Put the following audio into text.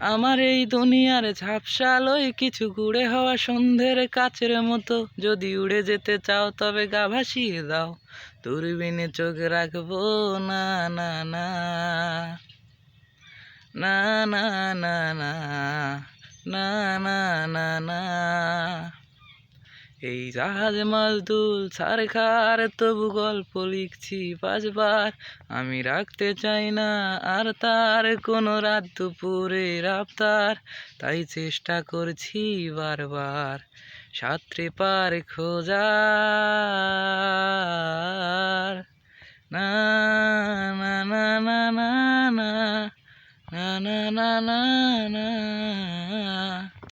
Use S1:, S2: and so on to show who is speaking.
S1: আমার এই দুনিয়ার ঝাপসা আলোয় কিছু গুড়ে হওয়া সন্ধ্যের কাছের মতো। যদি উড়ে যেতে চাও, তবে গা ভাসিয়ে দাও। দূরবীনে চোখ রাখব, না না না। না না না না। না না না না। এই জাহাজ মালদুল সারখার তবু গল্প লিখছি পাঁচবার আমি রাখতে চাই না আর তার কোনো রাত দুপুরে রাফতার তাই চেষ্টা করছি বারবার সাত্রে পার খোঁজার না না না না না না না না না না